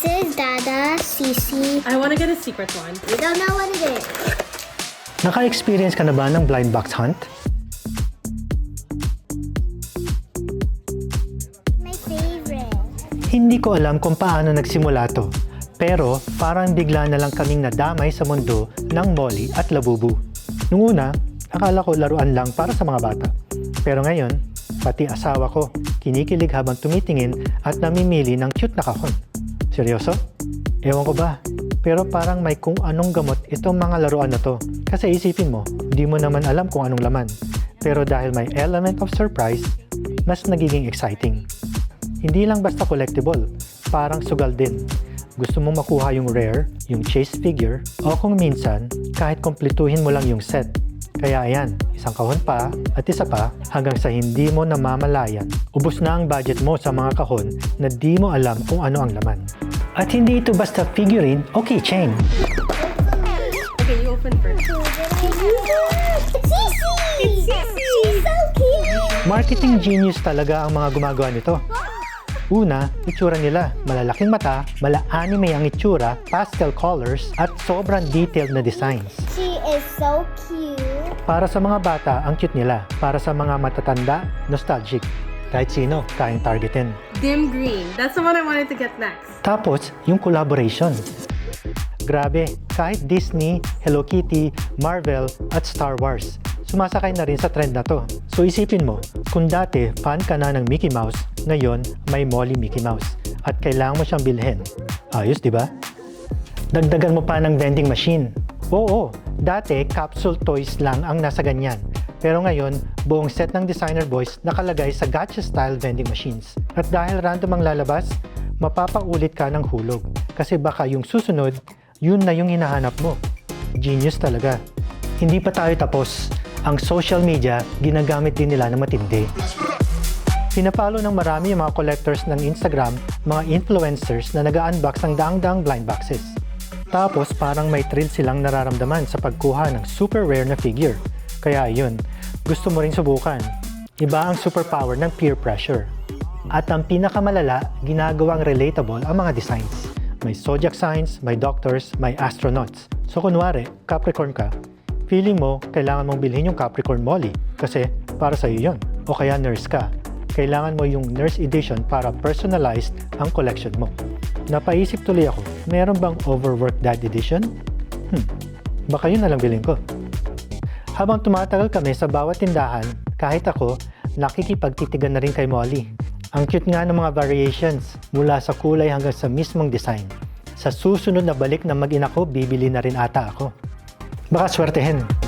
This is Dada, Cece. I want to get a secret one. We don't know what it is. Naka-experience ka na ba ng blind box hunt? My favorite. Hindi ko alam kung paano nagsimula to. Pero parang bigla na lang kaming nadamay sa mundo ng Molly at Labubu. Nung una, akala ko laruan lang para sa mga bata. Pero ngayon, pati asawa ko, kinikilig habang tumitingin at namimili ng cute na kahon. Seryoso? Ewan ko ba? Pero parang may kung anong gamot itong mga laruan na to. Kasi isipin mo, hindi mo naman alam kung anong laman. Pero dahil may element of surprise, mas nagiging exciting. Hindi lang basta collectible, parang sugal din. Gusto mo makuha yung rare, yung chase figure, o kung minsan, kahit kompletuhin mo lang yung set. Kaya ayan, isang kahon pa at isa pa hanggang sa hindi mo namamalayan. Ubus na ang budget mo sa mga kahon na di mo alam kung ano ang laman. At hindi ito basta figurine o keychain. Okay, you open first. Marketing genius talaga ang mga gumagawa nito. Una, itsura nila. Malalaking mata, mala-anime ang itsura, pastel colors, at sobrang detailed na designs. She is so cute. Para sa mga bata, ang cute nila. Para sa mga matatanda, nostalgic. Kahit sino, kayang targetin. Dim green. That's the one I wanted to get next. Tapos, yung collaboration. Grabe, kahit Disney, Hello Kitty, Marvel, at Star Wars, sumasakay na rin sa trend na to. So isipin mo, kung dati fan ka na ng Mickey Mouse, ngayon may Molly Mickey Mouse at kailangan mo siyang bilhin. Ayos, di ba? Dagdagan mo pa ng vending machine. Oo, dati capsule toys lang ang nasa ganyan. Pero ngayon, buong set ng designer boys nakalagay sa gacha style vending machines. At dahil random ang lalabas, mapapaulit ka ng hulog. Kasi baka yung susunod, yun na yung hinahanap mo. Genius talaga. Hindi pa tayo tapos. Ang social media, ginagamit din nila na matindi. Pinapalo ng marami yung mga collectors ng Instagram, mga influencers na nag-unbox ng daang-daang blind boxes. Tapos parang may thrill silang nararamdaman sa pagkuha ng super rare na figure. Kaya yun, gusto mo rin subukan. Iba ang superpower ng peer pressure. At ang pinakamalala, ginagawang relatable ang mga designs. May zodiac signs, may doctors, may astronauts. So kunwari, Capricorn ka, feeling mo kailangan mong bilhin yung Capricorn Molly kasi para sa iyo yun. O kaya nurse ka, kailangan mo yung nurse edition para personalized ang collection mo. Napaisip tuloy ako, meron bang overworked dad edition? Hmm, baka yun na lang bilhin ko. Habang tumatagal kami sa bawat tindahan, kahit ako, nakikipagtitigan na rin kay Molly. Ang cute nga ng mga variations, mula sa kulay hanggang sa mismong design. Sa susunod na balik ng mag-ina ko, bibili na rin ata ako. Baka swertehin.